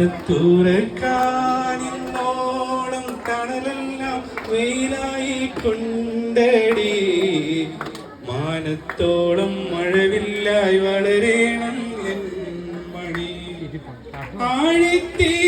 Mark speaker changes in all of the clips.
Speaker 1: മാനത്തൂരക്കാനിന്നോളം കടലെല്ലാം വെയിലായി കൊണ്ടടി മാനത്തോളം മഴവില്ലായി വളരേണം N മണി ആഴിത്തീരമാല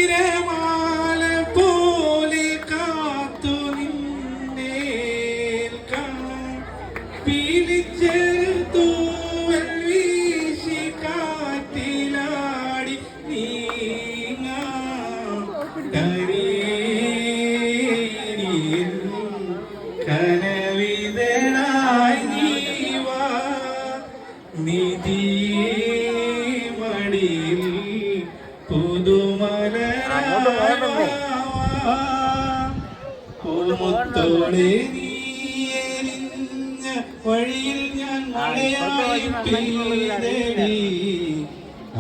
Speaker 1: പുതുമലരോടെ നീയെരിഞ്ഞ വഴിയിൽ ഞാൻ മഴയായി പെയ്തടി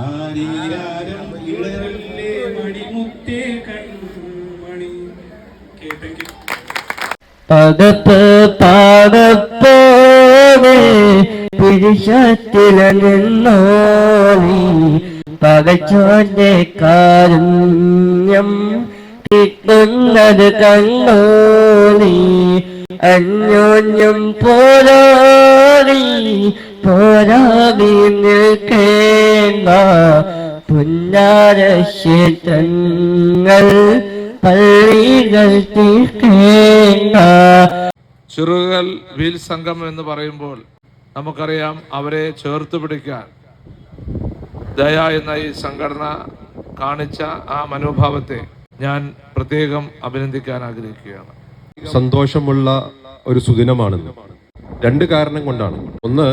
Speaker 1: ആരീരാരം ഇളറല്ലേ മണിമുത്തേ കൺമണി കേട്ടെങ്കിൽ
Speaker 2: പകപ്പ് പാകപ്പോടെ പിഴിശത്തിലോ പകച്ചോന്റെ കാരുണ്യം കിട്ടുന്നത് കണ്ടോളി അന്യോന്യം പോരാടി പോരാടി നിൽക്കേണ്ട പുന്നാരക്ഷേത്രങ്ങൾ പള്ളികൾ തീർക്കേണ്ട.
Speaker 3: ചെറുകൽ വീൽ സംഘം എന്ന് പറയുമ്പോൾ നമുക്കറിയാം അവരെ ചേർത്ത് പിടിക്കാൻ ദയ എന്ന ഈ സംഘടന കാണിച്ച ആ മനോഭാവത്തെ ഞാൻ പ്രത്യേകം അഭിനന്ദിക്കാൻ ആഗ്രഹിക്കുകയാണ്.
Speaker 4: സന്തോഷമുള്ള ഒരു സുദിനമാണ് രണ്ട് കാരണം കൊണ്ടാണ്. ഒന്ന്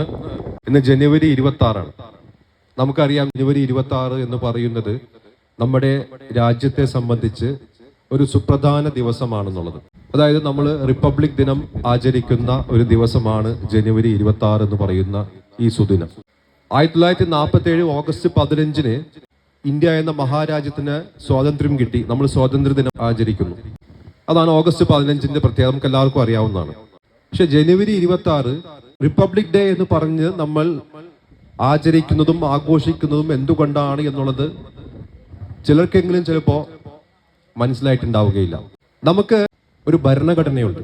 Speaker 4: ഇന്ന് ജനുവരി ഇരുപത്തി ആറാണ് നമുക്കറിയാം ജനുവരി ഇരുപത്തി ആറ് എന്ന് പറയുന്നത് നമ്മുടെ രാജ്യത്തെ സംബന്ധിച്ച് ഒരു സുപ്രധാന ദിവസമാണെന്നുള്ളത്. അതായത് നമ്മൾ റിപ്പബ്ലിക് ദിനം ആചരിക്കുന്ന ഒരു ദിവസമാണ് ജനുവരി ഇരുപത്തി ആറ് എന്ന് പറയുന്ന ഈ സുദിനം. ആയിരത്തി തൊള്ളായിരത്തി നാൽപ്പത്തി ഏഴ് ഓഗസ്റ്റ് പതിനഞ്ചിന് ഇന്ത്യ എന്ന മഹാരാജ്യത്തിന് സ്വാതന്ത്ര്യം കിട്ടി. നമ്മൾ സ്വാതന്ത്ര്യ ദിനം ആചരിക്കുന്നു. അതാണ് ഓഗസ്റ്റ് പതിനഞ്ചിന്റെ പ്രത്യേകത. നമുക്ക് എല്ലാവർക്കും അറിയാവുന്നതാണ്. പക്ഷെ ജനുവരി ഇരുപത്തി ആറ് റിപ്പബ്ലിക് ഡേ എന്ന് പറഞ്ഞ് നമ്മൾ ആചരിക്കുന്നതും ആഘോഷിക്കുന്നതും എന്തുകൊണ്ടാണ് എന്നുള്ളത് ചിലർക്കെങ്കിലും ചിലപ്പോ മനസ്സിലായിട്ടുണ്ടാവുകയില്ല. നമുക്ക് ഒരു ഭരണഘടനയുണ്ട്.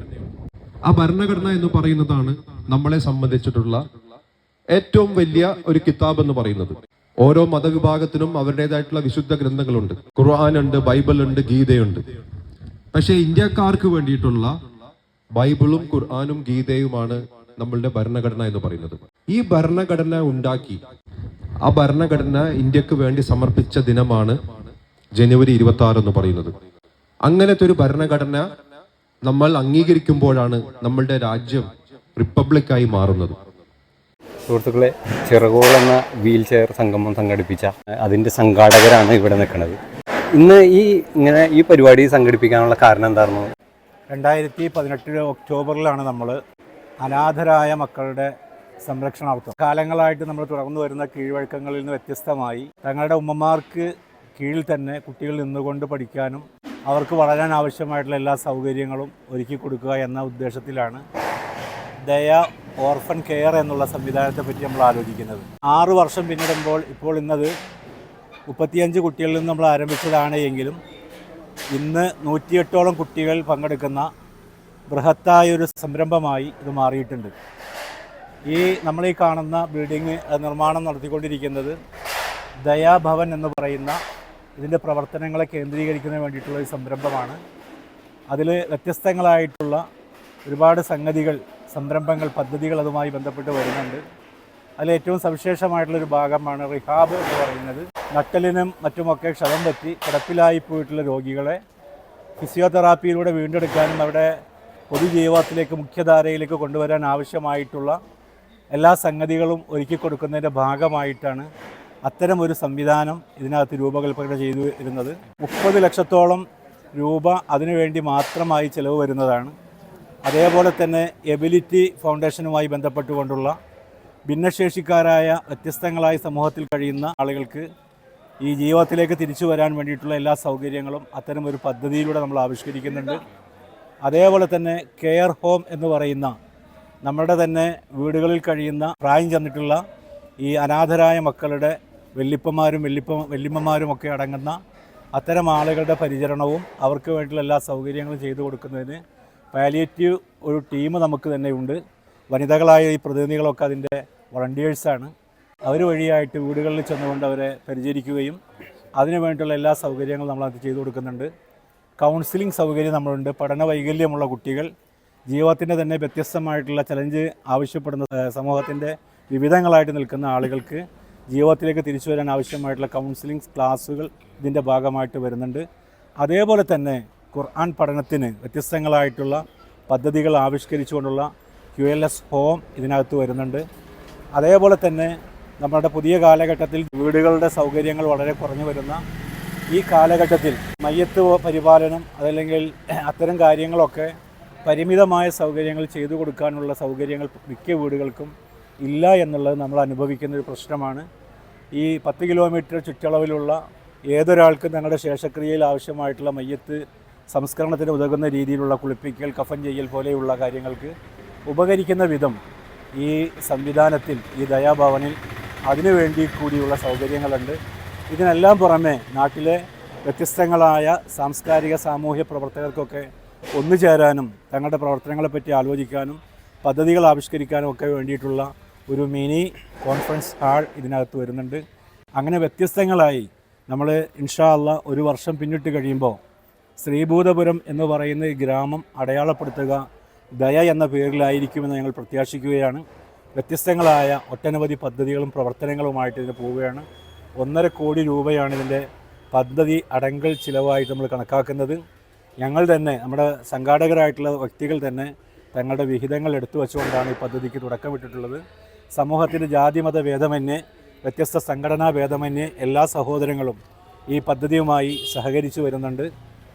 Speaker 4: ആ ഭരണഘടന എന്ന് പറയുന്നതാണ് നമ്മളെ സംബന്ധിച്ചിട്ടുള്ള ഏറ്റവും വലിയ ഒരു കിതാബ് എന്ന് പറയുന്നത്. ഓരോ മതവിഭാഗത്തിനും അവരുടേതായിട്ടുള്ള വിശുദ്ധ ഗ്രന്ഥങ്ങളുണ്ട്. ഖുർആൻ ഉണ്ട് ബൈബിൾ ഉണ്ട് ഗീതയുണ്ട്. പക്ഷേ ഇന്ത്യക്കാർക്ക് വേണ്ടിയിട്ടുള്ള ബൈബിളും ഖുർആാനും ഗീതയുമാണ് നമ്മളുടെ ഭരണഘടന എന്ന് പറയുന്നത്. ഈ ഭരണഘടന ഉണ്ടാക്കി ആ ഭരണഘടന ഇന്ത്യയ്ക്ക് വേണ്ടി സമർപ്പിച്ച ദിനമാണ് ജനുവരി ഇരുപത്തി ആറ് എന്ന് പറയുന്നത്. അങ്ങനത്തെ ഒരു ഭരണഘടന നമ്മൾ അംഗീകരിക്കുമ്പോഴാണ് നമ്മളുടെ രാജ്യം റിപ്പബ്ലിക്കായി മാറുന്നത്.
Speaker 5: സുഹൃത്തുക്കളെ ചിറകോൾ എന്ന വീൽ ചെയർ സംഗമം സംഘടിപ്പിച്ച അതിന്റെ സംഘാടകരാണ് ഇവിടെ നിൽക്കുന്നത്. ഇന്ന് ഈ ഇങ്ങനെ ഈ പരിപാടി സംഘടിപ്പിക്കാനുള്ള കാരണം എന്തായിരുന്നു?
Speaker 6: രണ്ടായിരത്തി പതിനെട്ട് ഒക്ടോബറിലാണ് നമ്മൾ അനാഥരായ മക്കളുടെ സംരക്ഷണാർത്ഥം. കാലങ്ങളായിട്ട് നമ്മൾ തുടർന്നു വരുന്ന കീഴ്വഴക്കങ്ങളിൽ നിന്ന് വ്യത്യസ്തമായി തങ്ങളുടെ ഉമ്മമാർക്ക് കീഴിൽ തന്നെ കുട്ടികൾ നിന്നുകൊണ്ട് പഠിക്കാനും അവർക്ക് വളരാൻ ആവശ്യമായിട്ടുള്ള എല്ലാ സൗകര്യങ്ങളും ഒരുക്കി കൊടുക്കുക എന്ന ഉദ്ദേശത്തിലാണ് ദയ ഓർഫൻ കെയർ എന്നുള്ള സംവിധാനത്തെ പറ്റി നമ്മൾ ആലോചിക്കുന്നത്. ആറ് വർഷം പിന്നിടുമ്പോൾ ഇപ്പോൾ ഇന്നത് മുപ്പത്തിയഞ്ച് കുട്ടികളിൽ നിന്ന് നമ്മൾ ആരംഭിച്ചതാണ് എങ്കിലും ഇന്ന് നൂറ്റിയെട്ടോളം കുട്ടികൾ പങ്കെടുക്കുന്ന ബൃഹത്തായ ഒരു സംരംഭമായി ഇത് മാറിയിട്ടുണ്ട്. ഈ നമ്മൾ ഈ കാണുന്ന ബിൽഡിംഗ് നിർമ്മാണം നടത്തിക്കൊണ്ടിരിക്കുന്നത് ദയാഭവൻ എന്ന് പറയുന്ന ഇതിന്റെ പ്രവർത്തനങ്ങളെ കേന്ദ്രീകരിക്കുന്നതിന് വേണ്ടിയിട്ടുള്ള ഒരു സംരംഭമാണ്. അതിൽ വ്യത്യസ്തങ്ങളായിട്ടുള്ള ഒരുപാട് സംഗതികൾ സംരംഭങ്ങൾ പദ്ധതികൾ അതുമായി ബന്ധപ്പെട്ട് വരുന്നുണ്ട്. അതിൽ ഏറ്റവും സവിശേഷമായിട്ടുള്ളൊരു ഭാഗമാണ് റിഹാബ് എന്ന് പറയുന്നത്. നട്ടലിനും മറ്റുമൊക്കെ ക്ഷതം പറ്റി കിടപ്പിലായി പോയിട്ടുള്ള രോഗികളെ ഫിസിയോതെറാപ്പിയിലൂടെ വീണ്ടെടുക്കാനും അവരുടെ പൊതുജീവിതത്തിലേക്ക് മുഖ്യധാരയിലേക്ക് കൊണ്ടുവരാൻ ആവശ്യമായിട്ടുള്ള എല്ലാ സംഗതികളും ഒരുക്കി കൊടുക്കുന്നതിന്റെ ഭാഗമായിട്ടാണ് അത്തരം ഒരു സംവിധാനം ഇതിനകത്ത് രൂപകൽപ്പന ചെയ്തു വരുന്നത് മുപ്പത് ലക്ഷത്തോളം രൂപ അതിനുവേണ്ടി മാത്രമായി ചിലവ് വരുന്നതാണ്. അതേപോലെ തന്നെ എബിലിറ്റി ഫൗണ്ടേഷനുമായി ബന്ധപ്പെട്ടുകൊണ്ടുള്ള ഭിന്നശേഷിക്കാരായ വ്യത്യസ്തങ്ങളായ സമൂഹത്തിൽ കഴിയുന്ന ആളുകൾക്ക് ഈ ജീവിതത്തിലേക്ക് തിരിച്ചു വരാൻ വേണ്ടിയിട്ടുള്ള എല്ലാ സൗകര്യങ്ങളും അത്തരം ഒരു പദ്ധതിയിലൂടെ നമ്മൾ ആവിഷ്കരിക്കുന്നുണ്ട്. അതേപോലെ തന്നെ കെയർ ഹോം എന്ന് പറയുന്ന നമ്മുടെ തന്നെ വീടുകളിൽ കഴിയുന്ന പ്രായം ചെന്നിട്ടുള്ള ഈ അനാഥരായ മക്കളുടെ വെല്ലിപ്പന്മാരും വെല്ലിപ്പ വെല്ലിമ്മമാരും ഒക്കെ അടങ്ങുന്ന അത്തരം ആളുകളുടെ പരിചരണവും അവർക്ക് വേണ്ടിയുള്ള എല്ലാ സൗകര്യങ്ങളും ചെയ്തു കൊടുക്കുന്നതിന് പാലിയേറ്റീവ് ഒരു ടീം നമുക്ക് തന്നെ ഉണ്ട്. വനിതകളായ ഈ പ്രതിനിധികളൊക്കെ അതിന്റെ വളണ്ടിയേഴ്സാണ് അവർ വഴിയായിട്ട് വീടുകളിൽ ചെന്നുകൊണ്ട് അവരെ പരിചരിക്കുകയും അതിനു വേണ്ടിയുള്ള എല്ലാ സൗകര്യങ്ങളും നമ്മൾ അത് ചെയ്തു കൊടുക്കുന്നുണ്ട്. കൗൺസിലിംഗ് സൗകര്യം നമ്മളുണ്ട്. പഠന വൈകല്യമുള്ള കുട്ടികൾ ജീവിതത്തിന്റെ തന്നെ വ്യത്യസ്തമായിട്ടുള്ള ചലഞ്ച് ആവശ്യപ്പെടുന്ന സമൂഹത്തിന്റെ വിവിധങ്ങളായിട്ട് നിൽക്കുന്ന ആളുകൾക്ക് ജീവിതത്തിലേക്ക് തിരിച്ചു വരാൻ ആവശ്യമായിട്ടുള്ള കൗൺസിലിംഗ് ക്ലാസ്സുകൾ ഇതിന്റെ ഭാഗമായിട്ട് വരുന്നുണ്ട്. അതേപോലെ തന്നെ ഖുർആൻ പഠനത്തിന് വ്യത്യസ്തങ്ങളായിട്ടുള്ള പദ്ധതികൾ ആവിഷ്കരിച്ചുകൊണ്ടുള്ള ക്യു എൽ എസ് ഹോം ഇതിനകത്ത് വരുന്നുണ്ട്. അതേപോലെ തന്നെ നമ്മുടെ പുതിയ കാലഘട്ടത്തിൽ വീടുകളുടെ സൗകര്യങ്ങൾ വളരെ കുറഞ്ഞു വരുന്ന ഈ കാലഘട്ടത്തിൽ മയ്യത്ത് പരിപാലനം അതല്ലെങ്കിൽ അത്തരം കാര്യങ്ങളൊക്കെ പരിമിതമായ സൗകര്യങ്ങൾ ചെയ്തു കൊടുക്കാനുള്ള സൗകര്യങ്ങൾ മിക്ക വീടുകൾക്കും ഇല്ല എന്നുള്ളത് നമ്മൾ അനുഭവിക്കുന്ന ഒരു പ്രശ്നമാണ്. ഈ പത്ത് കിലോമീറ്റർ ചുറ്റളവിലുള്ള ഏതൊരാൾക്കും തങ്ങളുടെ ശേഷക്രിയയിൽ ആവശ്യമായിട്ടുള്ള മയ്യത്ത് സംസ്കരണത്തിന് ഉതകുന്ന രീതിയിലുള്ള കുളിപ്പിക്കൽ കഫൻ ചെയ്യൽ പോലെയുള്ള കാര്യങ്ങൾക്ക് ഉപകരിക്കുന്ന വിധം ഈ സംവിധാനത്തിൽ ഈ ദയാഭവനിൽ അതിനു വേണ്ടി കൂടിയുള്ള സൗകര്യങ്ങളുണ്ട്. ഇതിനെല്ലാം പുറമെ നാട്ടിലെ വ്യത്യസ്തങ്ങളായ സാംസ്കാരിക സാമൂഹ്യ പ്രവർത്തകർക്കൊക്കെ ഒന്നുചേരാനും തങ്ങളുടെ പ്രവർത്തനങ്ങളെപ്പറ്റി ആലോചിക്കാനും പദ്ധതികൾ ആവിഷ്കരിക്കാനും ഒക്കെ വേണ്ടിയിട്ടുള്ള ഒരു മിനി കോൺഫറൻസ് ഹാൾ ഇതിനകത്ത് വരുന്നുണ്ട്. അങ്ങനെ വ്യത്യസ്തങ്ങളായി നമ്മൾ ഇൻഷാ അല്ല ഒരു വർഷം പിന്നിട്ട് കഴിയുമ്പോൾ ശ്രീഭൂതപുരം എന്ന് പറയുന്ന ഈ ഗ്രാമം അടയാളപ്പെടുത്തുക ദയ എന്ന പേരിലായിരിക്കുമെന്ന് ഞങ്ങൾ പ്രത്യാശിക്കുകയാണ്. വ്യത്യസ്തങ്ങളായ ഒട്ടനവധി പദ്ധതികളും പ്രവർത്തനങ്ങളുമായിട്ട് ഇതിന് പോവുകയാണ്. ഒന്നര കോടി രൂപയാണ് ഇതിന്റെ പദ്ധതി അടങ്കൽ ചിലവായിട്ട് നമ്മൾ കണക്കാക്കുന്നത്. ഞങ്ങൾ തന്നെ നമ്മുടെ സംഘാടകരായിട്ടുള്ള വ്യക്തികൾ തന്നെ തങ്ങളുടെ വിഹിതങ്ങൾ എടുത്തു വെച്ചുകൊണ്ടാണ് ഈ പദ്ധതിക്ക് തുടക്കമിട്ടിട്ടുള്ളത് സമൂഹത്തിന്റെ ജാതിമത ഭേദമന്യേ വ്യത്യസ്ത സംഘടനാ ഭേദമന്യേ എല്ലാ സഹോദരങ്ങളും ഈ പദ്ധതിയുമായി സഹകരിച്ചു വരുന്നുണ്ട്.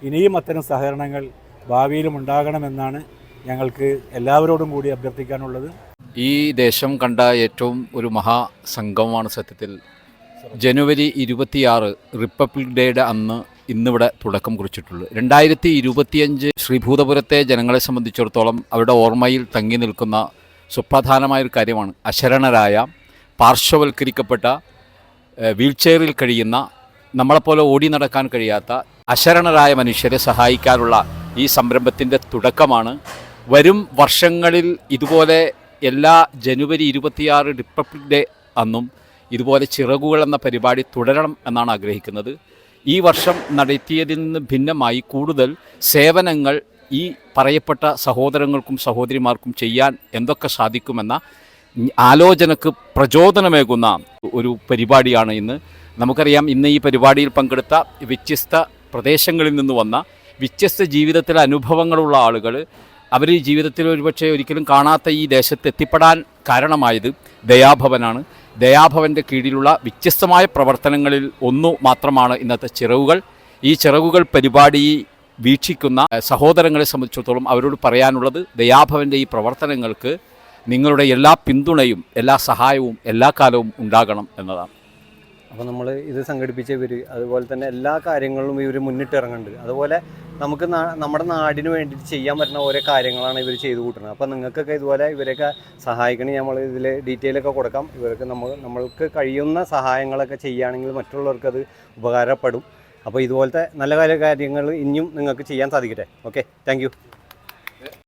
Speaker 6: ഇനിയും അത്തരം സഹകരണങ്ങൾ ഭാവിയിലും ഉണ്ടാകണമെന്നാണ് ഞങ്ങൾക്ക് എല്ലാവരോടും കൂടി അഭ്യർത്ഥിക്കാനുള്ളത്.
Speaker 7: ഈ ദേശം കണ്ട ഏറ്റവും ഒരു മഹാസംഘമാണ് സത്യത്തിൽ. ജനുവരി ഇരുപത്തിയാറ് റിപ്പബ്ലിക് ഡേയുടെ അന്ന് ഇന്നിവിടെ തുടക്കം കുറിച്ചിട്ടുള്ളൂ രണ്ടായിരത്തി ഇരുപത്തിയഞ്ച് ശ്രീഭൂതപുരത്തെ ജനങ്ങളെ സംബന്ധിച്ചിടത്തോളം അവരുടെ ഓർമ്മയിൽ തങ്ങി നിൽക്കുന്ന സുപ്രധാനമായൊരു കാര്യമാണ്. അശരണരായ പാർശ്വവൽക്കരിക്കപ്പെട്ട വീൽചെയറിൽ കഴിയുന്ന നമ്മളെപ്പോലെ ഓടി നടക്കാൻ കഴിയാത്ത അശരണരായ മനുഷ്യരെ സഹായിക്കാനുള്ള ഈ സംരംഭത്തിന്റെ തുടക്കമാണ്. വരും വർഷങ്ങളിൽ ഇതുപോലെ എല്ലാ ജനുവരി ഇരുപത്തിയാറ് റിപ്പബ്ലിക് ഡേ അന്നും ഇതുപോലെ ചിറകുകൾ എന്ന പരിപാടി തുടരണം എന്നാണ് ആഗ്രഹിക്കുന്നത്. ഈ വർഷം നടത്തിയതിൽ നിന്ന് ഭിന്നമായി കൂടുതൽ സേവനങ്ങൾ ഈ പറയപ്പെട്ട സഹോദരങ്ങൾക്കും സഹോദരിമാർക്കും ചെയ്യാൻ എന്തൊക്കെ സാധിക്കുമെന്ന ആലോചനക്ക് പ്രചോദനമേകുന്ന ഒരു പരിപാടിയാണ് ഇന്ന്. നമുക്കറിയാം ഇന്ന് ഈ പരിപാടിയിൽ പങ്കെടുത്ത വ്യത്യസ്ത പ്രദേശങ്ങളിൽ നിന്ന് വന്ന വ്യത്യസ്ത ജീവിതത്തിലെ അനുഭവങ്ങളുള്ള ആളുകൾ അവർ ജീവിതത്തിൽ ഒരുപക്ഷെ ഒരിക്കലും കാണാത്ത ഈ ദേശത്ത് എത്തിപ്പെടാൻ കാരണമായത് ദയാഭവനാണ്. ദയാഭവന്റെ കീഴിലുള്ള വ്യത്യസ്തമായ പ്രവർത്തനങ്ങളിൽ ഒന്നു മാത്രമാണ് ഇന്നത്തെ ചിറവുകൾ ഈ ചിറവുകൾ പരിപാടി വീക്ഷിക്കുന്ന സഹോദരങ്ങളെ സംബന്ധിച്ചിടത്തോളം അവരോട് പറയാനുള്ളത് ദയാഭവന്റെ ഈ പ്രവർത്തനങ്ങൾക്ക് നിങ്ങളുടെ എല്ലാ പിന്തുണയും എല്ലാ സഹായവും എല്ലാ കാലവും ഉണ്ടാകണം എന്നതാണ്.
Speaker 5: അപ്പോൾ നമ്മൾ ഇത് സംഘടിപ്പിച്ച ഇവർ അതുപോലെ തന്നെ എല്ലാ കാര്യങ്ങളിലും ഇവർ മുന്നിട്ട് ഇറങ്ങുന്നുണ്ട്. അതുപോലെ നമുക്ക് നമ്മുടെ നാടിന് വേണ്ടിയിട്ട് ചെയ്യാൻ പറ്റുന്ന ഓരോ കാര്യങ്ങളാണ് ഇവർ ചെയ്തു കൂട്ടുന്നത്. അപ്പോൾ നിങ്ങൾക്കൊക്കെ ഇതുപോലെ ഇവരെയൊക്കെ സഹായിക്കണേ നമ്മൾ ഇതിൽ ഡീറ്റെയിൽ ഒക്കെ കൊടുക്കാം. ഇവർക്ക് നമ്മൾ നമ്മൾക്ക് കഴിയുന്ന സഹായങ്ങളൊക്കെ ചെയ്യുകയാണെങ്കിൽ മറ്റുള്ളവർക്ക് അത് ഉപകാരപ്പെടും. അപ്പോൾ ഇതുപോലത്തെ നല്ല കാര്യങ്ങൾ ഇനിയും നിങ്ങൾക്ക് ചെയ്യാൻ സാധിക്കട്ടെ. Okay thank